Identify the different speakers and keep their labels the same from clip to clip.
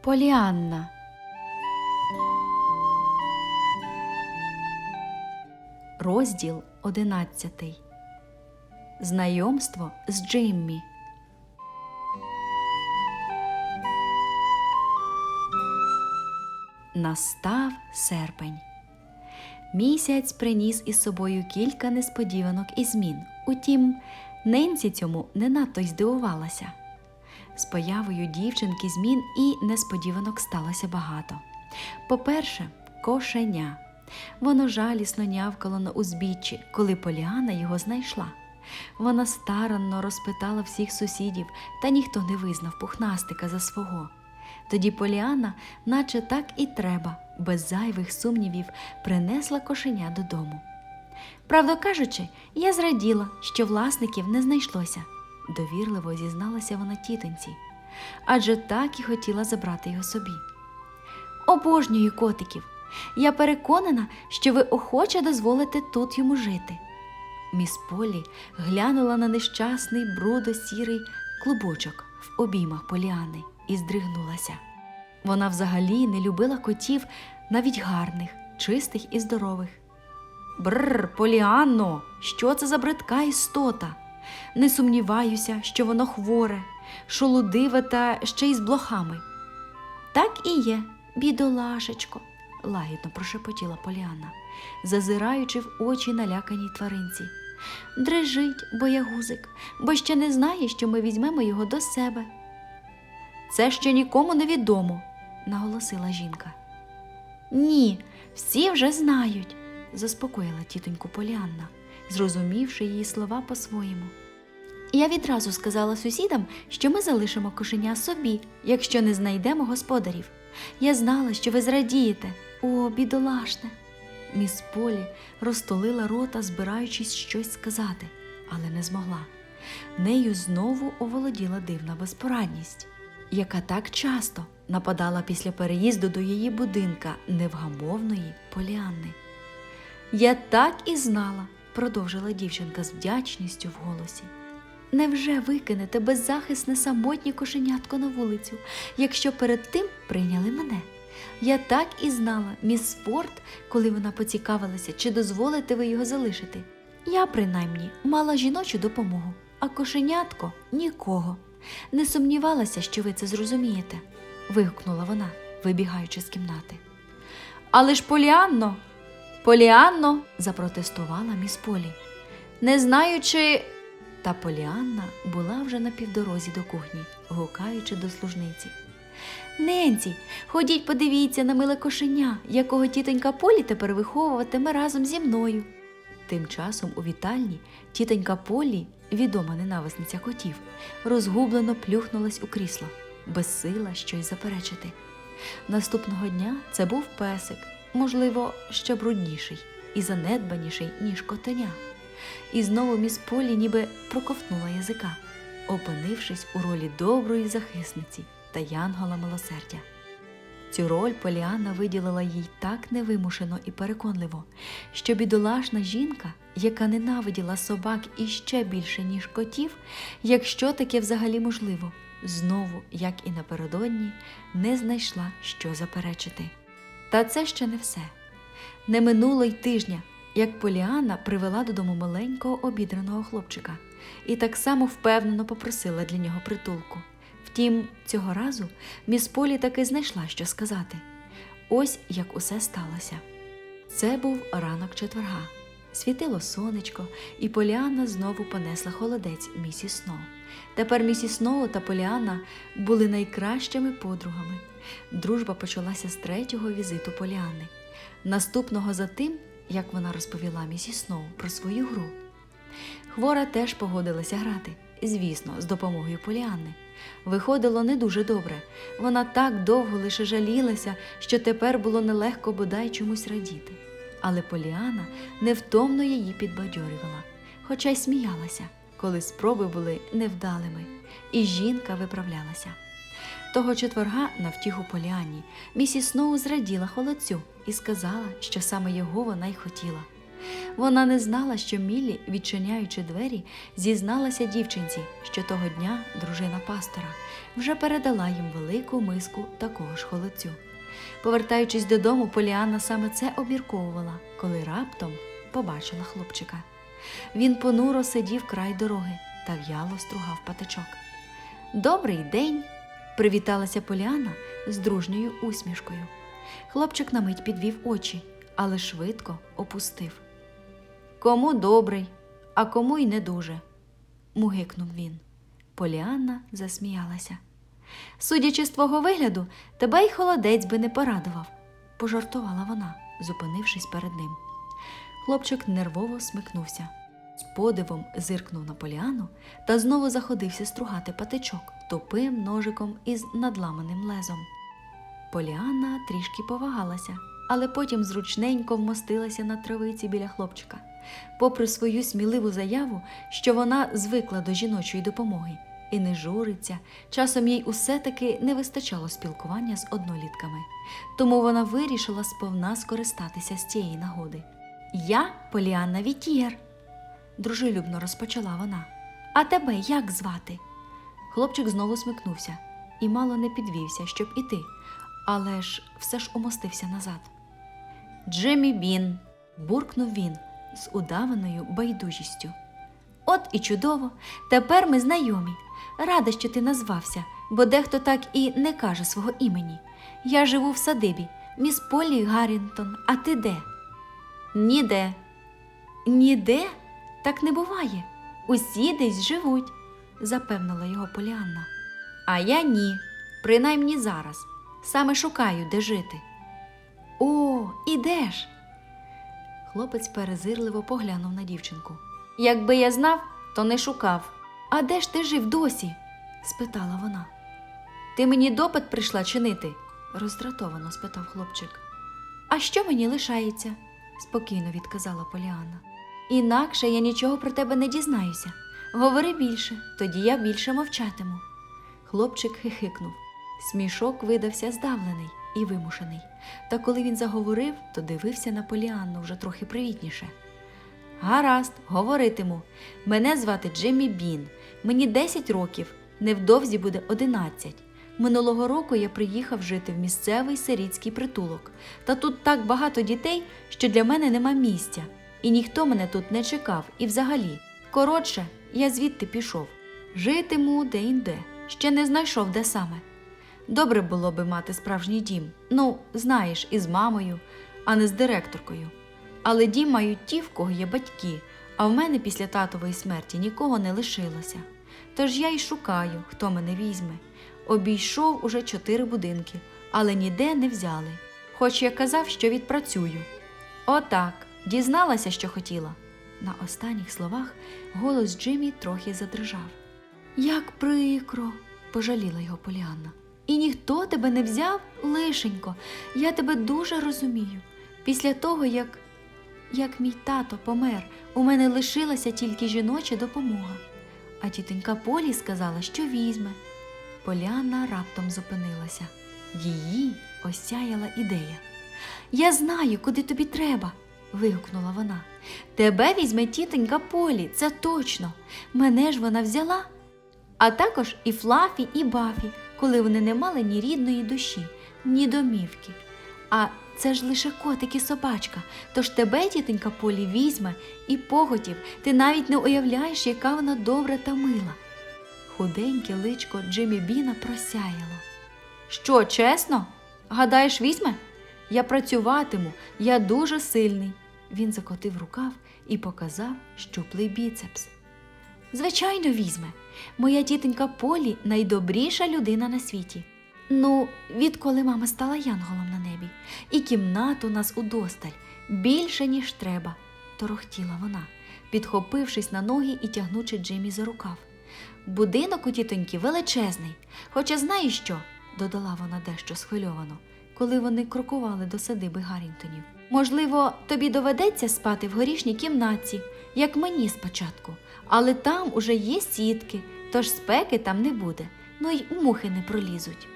Speaker 1: Поліанна. Розділ одинадцятий. Знайомство з Джиммі. Настав серпень. Місяць приніс із собою кілька несподіванок і змін. Утім, Ненсі цьому не надто й здивувалася. З появою дівчинки змін і несподіванок сталося багато. По-перше, кошеня. Воно жалісно нявкало на узбіччі, коли Поліана його знайшла. Вона старанно розпитала всіх сусідів, та ніхто не визнав пухнастика за свого. Тоді Поліана, наче так і треба, без зайвих сумнівів, принесла кошеня додому. Правду кажучи, я зраділа, що власників не знайшлося, довірливо зізналася вона тітоньці, адже так і хотіла забрати його собі. Обожнюю котиків. Я переконана, що ви охоче дозволите тут йому жити. Міс Полі глянула на нещасний брудо-сірий клубочок в обіймах Поліани і здригнулася. Вона взагалі не любила котів навіть гарних, чистих і здорових. Бррр, Поліанно, що це за бридка істота? Не сумніваюся, що воно хворе, шолудиве та ще й з блохами. Так і є, бідолашечко, лагідно прошепотіла Поліанна, зазираючи в очі наляканій тваринці. Дрижить, боягузик, бо ще не знає, що ми візьмемо його до себе. Це ще нікому не відомо, наголосила жінка. Ні, всі вже знають, заспокоїла тітоньку Поліанна, зрозумівши її слова по-своєму. Я відразу сказала сусідам, що ми залишимо кошеня собі, якщо не знайдемо господарів. Я знала, що ви зрадієте. О, бідолашне. Міс Полі розтолила рота, збираючись щось сказати, але не змогла. Нею знову оволоділа дивна безпорадність, яка так часто нападала після переїзду до її будинка невгамовної Поліанни. Я так і знала, продовжила дівчинка з вдячністю в голосі. Невже викинете беззахисне самотнє кошенятко на вулицю, якщо перед тим прийняли мене? Я так і знала, міс Форд, коли вона поцікавилася, чи дозволите ви його залишити. Я, принаймні, мала жіночу допомогу, а кошенятко нікого. Не сумнівалася, що ви це зрозумієте, вигукнула вона, вибігаючи з кімнати. Але ж Поліанно, Поліанно, запротестувала міс Полі. Не знаю, чи. Та Поліанна була вже на півдорозі до кухні, гукаючи до служниці. Ненці, ходіть, подивіться на миле кошеня, якого тітонька Полі тепер виховуватиме разом зі мною. Тим часом у вітальні тітонька Полі, відома ненависниця котів, розгублено плюхнулась у крісло, безсила щось заперечити. Наступного дня це був песик, можливо, ще брудніший і занедбаніший, ніж котеня. І знову міс Полі ніби проковтнула язика, опинившись у ролі доброї захисниці та янгола милосердя. Цю роль Поліанна виділила їй так невимушено і переконливо, що бідолашна жінка, яка ненавиділа собак іще більше, ніж котів, якщо таке взагалі можливо, знову, як і напередодні, не знайшла, що заперечити. Та це ще не все. Не минуло й тижня, як Поліанна привела додому маленького обідраного хлопчика і так само впевнено попросила для нього притулку. Втім, цього разу міс Полі таки знайшла, що сказати. Ось як усе сталося. Це був ранок четверга. Світило сонечко, і Поліанна знову понесла холодець місіс Сноу. Тепер місіс Сноу та Поліанна були найкращими подругами. Дружба почалася з третього візиту Поліанни, наступного за тим, як вона розповіла місіс Сноу про свою гру. Хвора теж погодилася грати, звісно, з допомогою Поліанни. Виходило не дуже добре. Вона так довго лише жалілася, що тепер було нелегко бодай чомусь радіти. Але Поліана невтомно її підбадьорювала, хоча й сміялася, коли спроби були невдалими, і жінка виправлялася. Того четверга на втіху Поліані місіс Сноу зраділа холодцю і сказала, що саме його вона й хотіла. Вона не знала, що Міллі, відчиняючи двері, зізналася дівчинці, що того дня дружина пастора вже передала їм велику миску такого ж холодцю. Повертаючись додому, Поліанна саме це обмірковувала, коли раптом побачила хлопчика. Він понуро сидів край дороги та в'яло стругав патичок. Добрий день! Привіталася Поліана з дружньою усмішкою. Хлопчик на мить підвів очі, але швидко опустив. Кому добрий, а кому й не дуже, мугикнув він. Поліанна засміялася. Судячи з твого вигляду, тебе й холодець би не порадував, пожартувала вона, зупинившись перед ним. Хлопчик нервово смикнувся, з подивом зиркнув на Поліану та знову заходився стругати патичок тупим ножиком із надламаним лезом. Поліанна трішки повагалася, але потім зручненько вмостилася на травиці біля хлопчика. Попри свою сміливу заяву, що вона звикла до жіночої допомоги і не журиться, часом їй усе таки не вистачало спілкування з однолітками. Тому вона вирішила сповна скористатися з цієї нагоди. Я Поліанна Вітієр, дружелюбно розпочала вона. А тебе як звати? Хлопчик знову смикнувся і мало не підвівся, щоб іти, але ж все ж умостився назад. Джиммі Бін, буркнув він з удаваною байдужістю. От і чудово, тепер ми знайомі. Рада, що ти назвався, бо дехто так і не каже свого імені. Я живу в садибі, міс Полі Гаррінтон, а ти де? Ніде. Ніде? Так не буває. Усі десь живуть, запевнила його Поліанна. А я ні, принаймні зараз. Саме шукаю, де жити. О, ідеш. Хлопець перезирливо поглянув на дівчинку. Якби я знав, то не шукав. А де ж ти жив досі? спитала вона. Ти мені допит прийшла чинити? роздратовано спитав хлопчик. А що мені лишається? спокійно відказала Поліанна. Інакше я нічого про тебе не дізнаюся. Говори більше, тоді я більше мовчатиму. Хлопчик хихикнув. Смішок видався здавлений і вимушений. Та коли він заговорив, то дивився на Поліанну вже трохи привітніше. Гаразд, говоритиму. Мене звати Джиммі Бін. Мені 10 років, невдовзі буде 11. Минулого року я приїхав жити в місцевий сирітський притулок. Та тут так багато дітей, що для мене нема місця, і ніхто мене тут не чекав, і взагалі. Коротше, я звідти пішов. Житиму де-інде, ще не знайшов де саме. Добре було би мати справжній дім. Ну, знаєш, із мамою, а не з директоркою. Але дім мають ті, в кого є батьки, а в мене після татової смерті нікого не лишилося. Тож я й шукаю, хто мене візьме. Обійшов уже чотири будинки, але ніде не взяли. Хоч я казав, що відпрацюю. Отак, дізналася, що хотіла. На останніх словах голос Джиммі трохи задрижав. Як прикро, пожаліла його Поліанна. І ніхто тебе не взяв, лишенько. Я тебе дуже розумію. Після того, як, як мій тато помер, у мене лишилася тільки жіноча допомога. А тітонька Полі сказала, що візьме. Поліанна раптом зупинилася. Її осяяла ідея. Я знаю, куди тобі треба. Вигукнула вона. Тебе візьме тітонька Полі, це точно. Мене ж вона взяла. А також і Флафі, і Бафі, коли вони не мали ні рідної душі, ні домівки. А це ж лише котик і собачка, тож тебе, тітонька Полі, візьме і поготів, ти навіть не уявляєш, яка вона добра та мила. Худеньке личко Джиммі Біна просяяло. Що, чесно? Гадаєш, візьме? Я працюватиму, я дуже сильний. Він закотив рукав і показав щуплий біцепс. Звичайно, візьме. Моя тітонька Полі найдобріша людина на світі. Ну, відколи мама стала янголом на небі, і кімнат у нас удосталь більше, ніж треба, торохтіла вона, підхопившись на ноги і тягнучи Джиммі за рукав. Будинок у тітоньки величезний, хоча знаєш що, додала вона дещо схвильовано, коли вони крокували до садиби Гаррінтонів. Можливо, тобі доведеться спати в горішній кімнатці, як мені спочатку, але там уже є сітки, тож спеки там не буде, ну й мухи не пролізуть.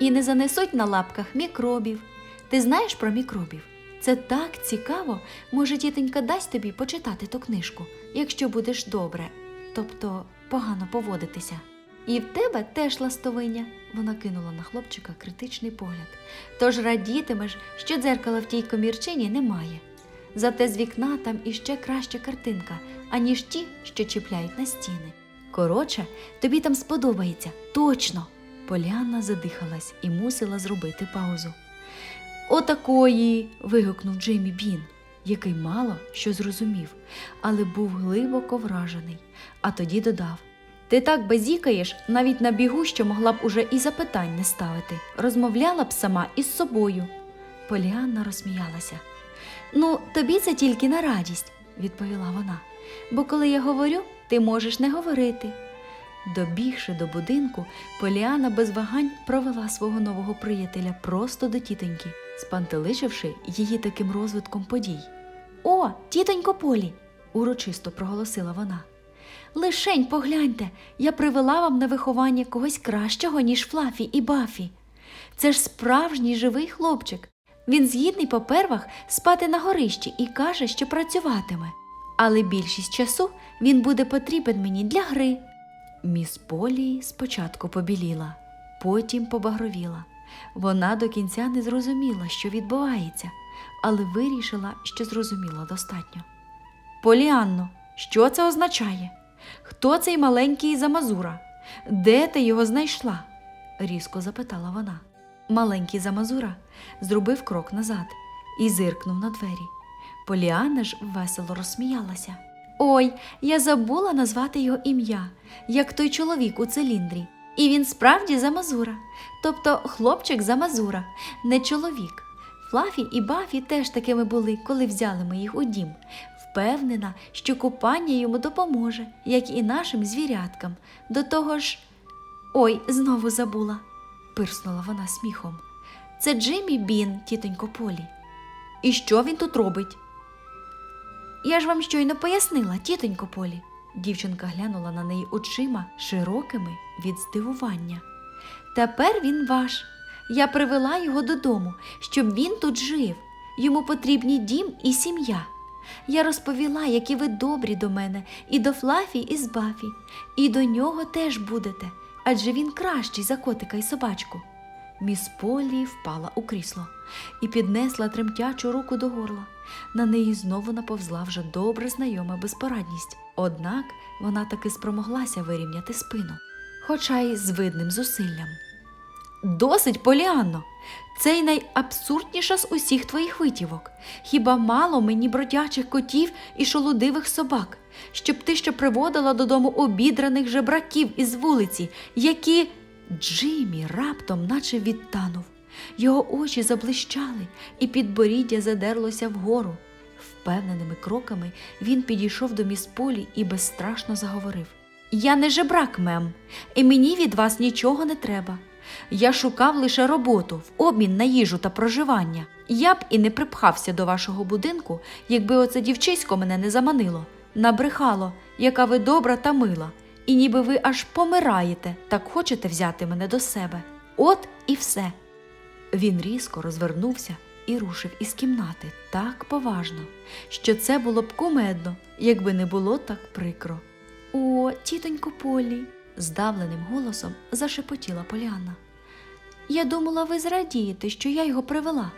Speaker 1: І не занесуть на лапках мікробів. Ти знаєш про мікробів? Це так цікаво. Може, тітонька дасть тобі почитати ту книжку, якщо будеш добре, тобто погано поводитися. І в тебе теж ластовиня. Вона кинула на хлопчика критичний погляд. Тож радітимеш, що дзеркала в тій комірчині немає. Зате з вікна там іще краща картинка, аніж ті, що чіпляють на стіни. Коротше, тобі там сподобається, точно. Поліанна задихалась і мусила зробити паузу. Отакої. вигукнув Джеймі Бін, який мало що зрозумів, але був глибоко вражений. А тоді додав: Ти так базікаєш, навіть на бігу, що могла б уже і запитань не ставити. Розмовляла б сама із собою. Поліанна розсміялася. Ну, тобі це тільки на радість, відповіла вона. Бо коли я говорю, ти можеш не говорити. Добігши до будинку, Поліана без вагань провела свого нового приятеля просто до тітоньки, спантеличивши її таким розвитком подій. О, тітонько Полі, урочисто проголосила вона. Лишень погляньте, я привела вам на виховання когось кращого, ніж Флафі і Бафі. Це ж справжній живий хлопчик. Він згідний по первах спати на горищі і каже, що працюватиме. Але більшість часу він буде потрібен мені для гри. Міс Полі спочатку побіліла, потім побагровіла. Вона до кінця не зрозуміла, що відбувається, але вирішила, що зрозуміла достатньо. Поліанно, що це означає? Хто цей маленький замазура? Де ти його знайшла? різко запитала вона. Маленький замазура зробив крок назад і зиркнув на двері. Поліана ж весело розсміялася. Ой, я забула назвати його ім'я, як той чоловік у циліндрі. І він справді замазура, тобто хлопчик замазура, не чоловік. Флафі і Бафі теж такими були, коли взяли ми їх у дім. Впевнена, що купання йому допоможе, як і нашим звіряткам. До того ж. Ой, знову забула, пирснула вона сміхом. Це Джиммі Бін, тітонько Полі. І що він тут робить? Я ж вам щойно пояснила, тітонько Полі. Дівчинка глянула на неї очима широкими від здивування. Тепер він ваш. Я привела його додому, щоб він тут жив. Йому потрібні дім і сім'я. Я розповіла, які ви добрі до мене, і до Флафі, і з Бафі, і до нього теж будете, адже він кращий за котика і собачку. Міс Полі впала у крісло і піднесла тремтячу руку до горла. На неї знову наповзла вже добре знайома безпорадність, однак вона таки спромоглася вирівняти спину, хоча й з видним зусиллям. Досить, Поліанно! Це й найабсурдніша з усіх твоїх витівок. Хіба мало мені бродячих котів і шолудивих собак, щоб ти ще приводила додому обідраних жебраків із вулиці, які. Джиммі раптом наче відтанув. Його очі заблищали, і підборіддя задерлося вгору. Впевненими кроками він підійшов до міс Полі і безстрашно заговорив: Я не жебрак, мем, і мені від вас нічого не треба. Я шукав лише роботу в обмін на їжу та проживання. Я б і не припхався до вашого будинку, якби оце дівчисько мене не заманило, набрехало, яка ви добра та мила, і ніби ви аж помираєте, так хочете взяти мене до себе. От і все. Він різко розвернувся і рушив із кімнати так поважно, що це було б кумедно, якби не було так прикро. О, тітонько Полі, здавленим голосом зашепотіла Поліанна. Я думала, ви зрадієте, що я його привела.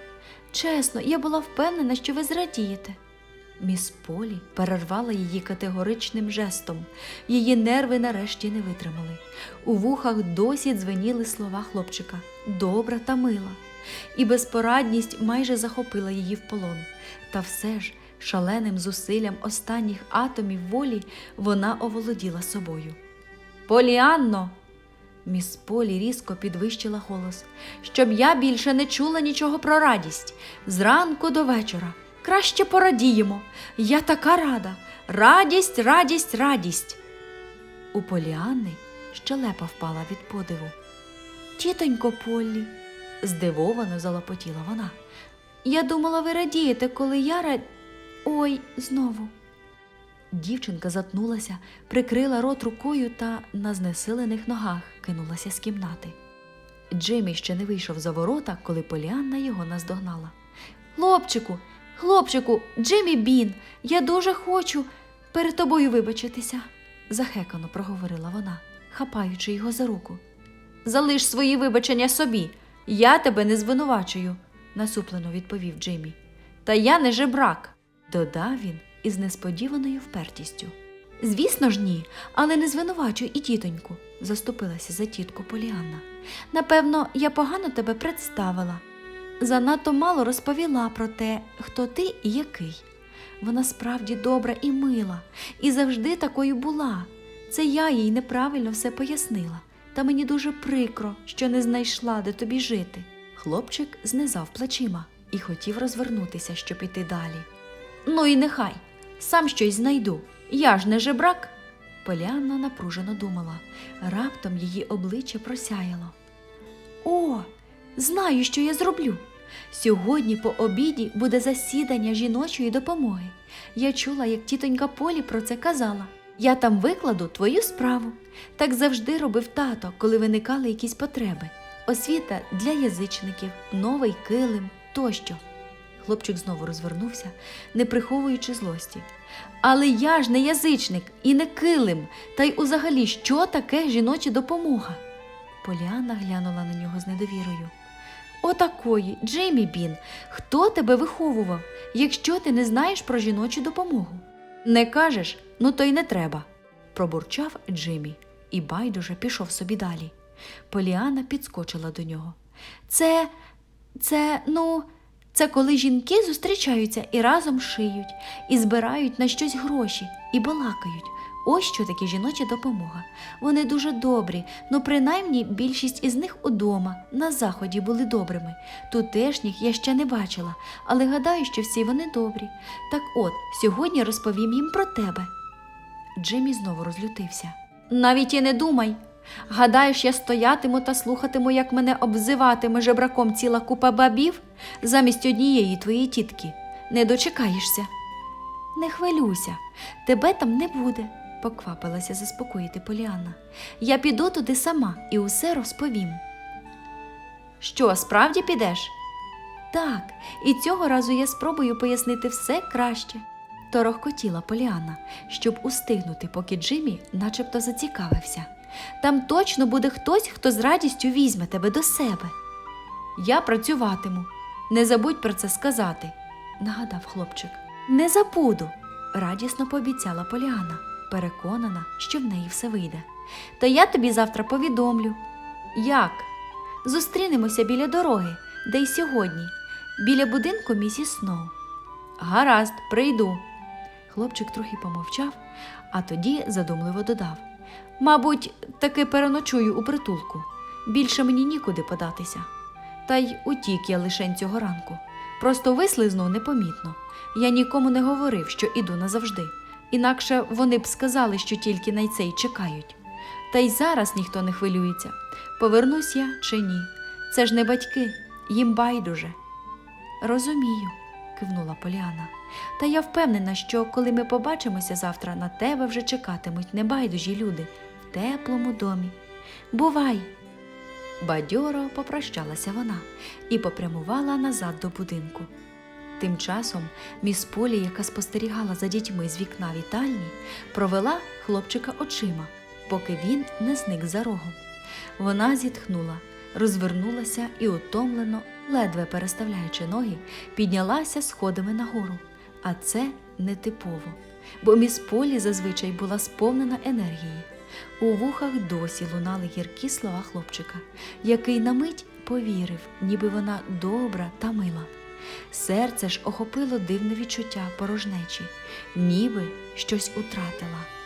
Speaker 1: Чесно, я була впевнена, що ви зрадієте. Міс Полі перервала її категоричним жестом. Її нерви нарешті не витримали. У вухах досі дзвеніли слова хлопчика добра та мила. І безпорадність майже захопила її в полон. Та все ж, шаленим зусиллям останніх атомів волі вона оволоділа собою. Поліанно. Міс Полі різко підвищила голос, щоб я більше не чула нічого про радість. Зранку до вечора. Краще порадіємо. Я така рада. Радість, радість, радість. У Поліанни щелепа впала від подиву. Тітонько Поллі, здивовано залопотіла вона. Я думала, ви радієте, коли я рад... Ой, знову. Дівчинка затнулася, прикрила рот рукою та на знесилених ногах кинулася з кімнати. Джиммі ще не вийшов за ворота, коли Поліанна його наздогнала. Хлопчику, хлопчику, Джиммі Бін, я дуже хочу перед тобою вибачитися, захекано проговорила вона, хапаючи його за руку. Залиш свої вибачення собі, я тебе не звинувачую, насуплено відповів Джиммі. Та я не жебрак, додав він із несподіваною впертістю. Звісно ж, ні, але не звинувачуй і тітоньку, заступилася за тітку Поліанна. Напевно, я погано тебе представила. Занадто мало розповіла про те, хто ти і який. Вона справді добра і мила, і завжди такою була. Це я їй неправильно все пояснила, та мені дуже прикро, що не знайшла, де тобі жити. Хлопчик знизав плечима і хотів розвернутися, щоб іти далі. Ну і нехай, сам щось знайду. Я ж не жебрак. Поліанна напружено думала. Раптом її обличчя просяяло. О, знаю, що я зроблю. Сьогодні по обіді буде засідання жіночої допомоги. Я чула, як тітонька Полі про це казала. Я там викладу твою справу. Так завжди робив тато, коли виникали якісь потреби. Освіта для язичників, новий килим тощо. Хлопчик знову розвернувся, не приховуючи злості. Але я ж не язичник і не килим, та й узагалі, що таке жіноча допомога? Поліанна глянула на нього з недовірою. Отакої, Джеймі Бін, хто тебе виховував, якщо ти не знаєш про жіночу допомогу? Не кажеш, ну то й не треба, пробурчав Джиммі і байдуже пішов собі далі. Поліана підскочила до нього. Це, це, ну, це коли жінки зустрічаються і разом шиють, і збирають на щось гроші, і балакають. Ось що таке жіноча допомога. Вони дуже добрі, ну принаймні більшість із них удома, на заході були добрими. Тутешніх я ще не бачила, але гадаю, що всі вони добрі. Так от, сьогодні розповім їм про тебе. Джиммі знову розлютився. Навіть і не думай. Гадаєш, я стоятиму та слухатиму, як мене обзиватиме жебраком ціла купа бабів замість однієї твоєї тітки. Не дочекаєшся. Не хвилюйся, тебе там не буде, поквапилася заспокоїти Поліанна. Я піду туди сама і усе розповім. Що, справді підеш? Так, і цього разу я спробую пояснити все краще. Торохкотіла Поліанна, щоб устигнути, поки Джиммі начебто зацікавився. Там точно буде хтось, хто з радістю візьме тебе до себе. Я працюватиму. Не забудь про це сказати, нагадав хлопчик. Не забуду, радісно пообіцяла Поліана, переконана, що в неї все вийде. Та я тобі завтра повідомлю. Як? Зустрінемося біля дороги, де й сьогодні, біля будинку місіс Сноу. Гаразд, прийду. Хлопчик трохи помовчав, а тоді задумливо додав. Мабуть, таки переночую у притулку. Більше мені нікуди податися. Та й утік я лишень цього ранку. Просто вислизнув непомітно. Я нікому не говорив, що іду назавжди. Інакше вони б сказали, що тільки на цей чекають. Та й зараз ніхто не хвилюється. Повернусь я чи ні. Це ж не батьки, їм байдуже. Розумію, кивнула Поліана. Та я впевнена, що коли ми побачимося завтра, на тебе вже чекатимуть небайдужі люди в теплому домі. Бувай! Бадьоро попрощалася вона і попрямувала назад до будинку. Тим часом міс Полі, яка спостерігала за дітьми з вікна вітальні, провела хлопчика очима, поки він не зник за рогом. Вона зітхнула, розвернулася і утомлено, ледве переставляючи ноги, піднялася сходами нагору. А це нетипово, бо міс Полі зазвичай була сповнена енергії. У вухах досі лунали гіркі слова хлопчика, який на мить повірив, ніби вона добра та мила. Серце ж охопило дивне відчуття порожнечі, ніби щось утратила.